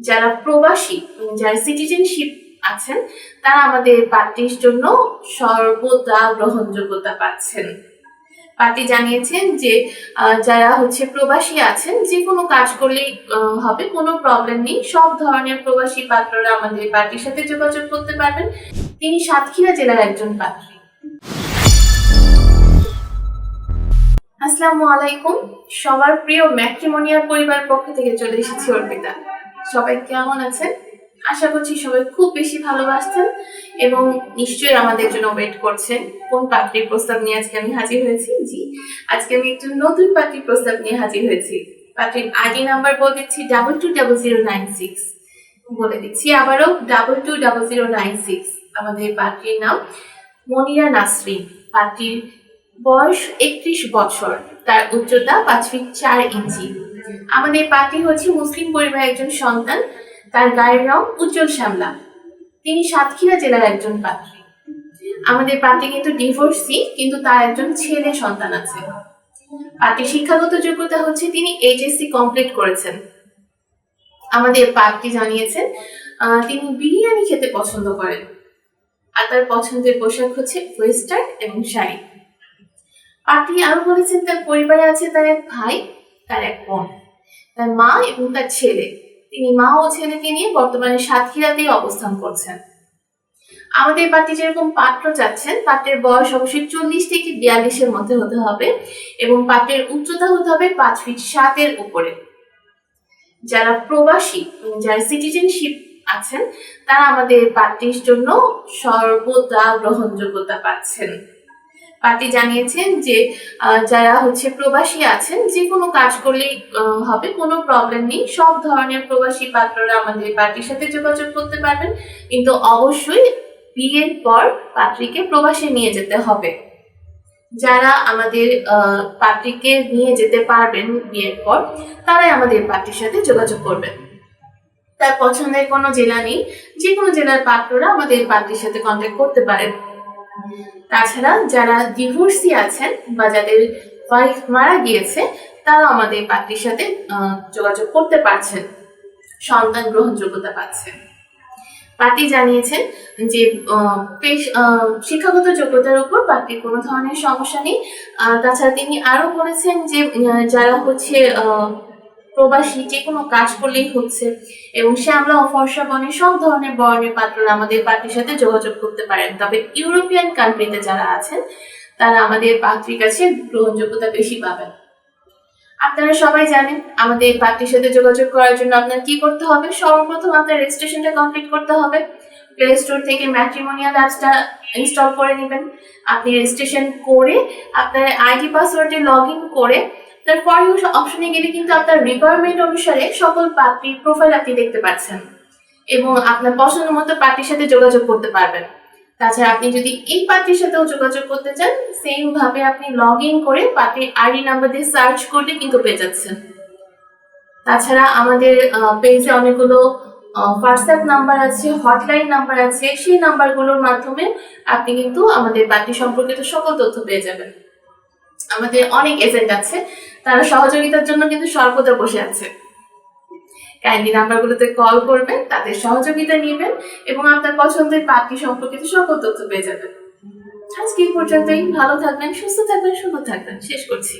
যারা প্রবাসী যারা সিটিজেনশিপ আছেন, তারা আমাদের পার্টির জন্য সর্বদা গ্রহণযোগ্যতা পাচ্ছেন। পার্টি জানিয়েছেন যে যারা হচ্ছে প্রবাসী আছেন যে কোনো কাজ করলেই হবে, কোনো প্রবলেম নেই। সব ধরনের প্রবাসী পাত্ররা আমাদের পার্টির সাথে যোগাযোগ করতে পারবেন। তিনি সাতক্ষীরা জেলার একজন পাত্রী। আসসালামু আলাইকুম। সবার প্রিয় ম্যাট্রিমোনিয়াল পরিবার পক্ষ থেকে চলে এসেছি অর্পিতা। সবাই কেমন আছেন? আশা করছি সবাই খুব বেশি ভালোবাসছেন এবং নিশ্চয়ই আমাদের জন্য ওয়েট করছেন। কোন পাত্রীর প্রস্তাব নিয়ে আজকে আমি হাজির হয়েছি? জি, আজকে আমি একটু নতুন পাত্রীর প্রস্তাব নিয়ে হাজির হয়েছি। পাত্রীর আইডি নাম্বার বলে দিচ্ছি double two double zero nine six বলে দিচ্ছি আবারও double two double zero nine six আমাদের পাত্রীর নাম মনিরা নাসরিন। পাত্রীর বয়স একত্রিশ বছর। তার উচ্চতা পাঁচ ফিট চার ইঞ্চি। আমাদের পাত্রী হচ্ছে মুসলিম পরিবারের একজন সন্তান, তার গায়ের রং উজ্জ্বল শ্যামলা। তিনি সাতক্ষীরা জেলার একজন পাত্রী। আমাদের পাত্রী কিন্তু ডিভোর্সি কিন্তু তার একজন ছেলে সন্তান আছে। পাত্রীর শিক্ষাগত যোগ্যতা হচ্ছে তিনি এইচএসসি কমপ্লিট করেছেন। আমাদের পাত্রী জানিয়েছেন তিনি বিরিয়ানি খেতে পছন্দ করেন। আর তার পছন্দের পোশাক হচ্ছে ওয়েস্টার্ন এবং শাড়ি। পাত্রী আরও বলেছেন, তার পরিবারে আছে তার এক ভাই তার এক বোন। তার মা এবং তার ছেলে। তিনি মা ও ছেলেকে নিয়ে বর্তমানে সাতক্ষীরাতেই অবস্থান করছেন। আমাদের পার্টি যেরকম পাত্র চাচ্ছেন, পাত্রের বয়স অবশ্যই চল্লিশ থেকে বিয়াল্লিশের মধ্যে হতে হবে এবং পাত্রের উচ্চতা হতে হবে পাঁচ ফিট সাতের উপরে। যারা প্রবাসী যারা সিটিজেনশিপ আছেন, তারা আমাদের পার্টির জন্য সর্বদা গ্রহণযোগ্যতা পাচ্ছেন। পার্টি জানিয়েছেন যে যারা হচ্ছে প্রবাসী আছেন, যে কোনো কাজ করলেই হবে, কোনো প্রবলেম নেই। সব ধরনের প্রবাসী পাত্ররা আমাদের পার্টির সাথে যোগাযোগ করতে পারবেন। কিন্তু অবশ্যই বিয়ের পর পাত্রীকে প্রবাসে নিয়ে যেতে হবে। যারা আমাদের পাত্রীকে নিয়ে যেতে পারবেন বিয়ের পর, তারাই আমাদের পার্টির সাথে যোগাযোগ করবেন। তার পছন্দের কোনো জেলা নেই। যে কোনো জেলার পাত্ররা আমাদের পার্টির সাথে কন্ট্যাক্ট করতে পারেন। তাছাড়া যারা ডিভোর্সি আছেন বা যাদের ওয়াইফ মারা গিয়েছে, তারা আমাদের পার্টির সাথে যোগাযোগ করতে পারছেন, সন্তান গ্রহণযোগ্যতা পাচ্ছেন। পার্টি জানিয়েছেন যে শিক্ষাগত যোগ্যতার উপর পার্টির কোনো ধরনের সমস্যা নেই। তাছাড়া তিনি আরও বলেছেন যে যারা হচ্ছে প্রবাসী, যে কোনো কাজ করলেই হচ্ছে। এবং শ্যামলা ও ফর্সা বনে সব ধরনের বর্ণের পাত্ররা আমাদের পার্টির সাথে যোগাযোগ করতে পারেন। তবে ইউরোপিয়ান কান্ট্রিতে যারা আছেন, তারা আমাদের পাত্রীর কাছে গ্রহণযোগ্যতা বেশি পাবেন। আপনারা সবাই জানেন, আমাদের পার্টির সাথে যোগাযোগ করার জন্য আপনার কি করতে হবে? সর্বপ্রথম আপনার রেজিস্ট্রেশনটা কমপ্লিট করতে হবে। প্লে স্টোর থেকে ম্যাট্রিমোনিয়াল অ্যাপসটা ইনস্টল করে নেবেন। আপনি রেজিস্ট্রেশন করে আপনার আইডি পাসওয়ার্ডে লগ ইন করে তার ফর অপশনে গেলে কিন্তু আপনার রিকোয়ারমেন্ট অনুসারে সকল পার্টির প্রোফাইল আপনি দেখতে পাচ্ছেন এবং আপনার পছন্দ মতো পার্টির সাথে যোগাযোগ করতে পারবেন। তাছাড়া আপনি যদি এই পার্টির সাথেও যোগাযোগ করতে চান সেম ভাবে আপনি লগ ইন করে পার্টির আইডি নাম্বার দিয়ে সার্চ করলে কিন্তু পেয়ে যাচ্ছেন। তাছাড়া আমাদের পেজে অনেকগুলো হোয়াটসঅ্যাপ নাম্বার আছে হটলাইন নাম্বার আছে, সেই নাম্বারগুলোর মাধ্যমে আপনি কিন্তু আমাদের পার্টি সম্পর্কিত সকল তথ্য পেয়ে যাবেন। আমাদের অনেক এজেন্ট আছে, তারা সহযোগিতার জন্য কিন্তু সর্বদা বসে আছে। কাইন্ডলি নাম্বারগুলোতে কল করবেন তাদের সহযোগিতা নেবেন এবং আপনার পছন্দের পাখি সম্পর্কিত সকল তথ্য পেয়ে যাবেন। আজকে এই পর্যন্তই, ভালো থাকবেন, সুস্থ থাকবেন, সুন্দর থাকবেন। শেষ করছি।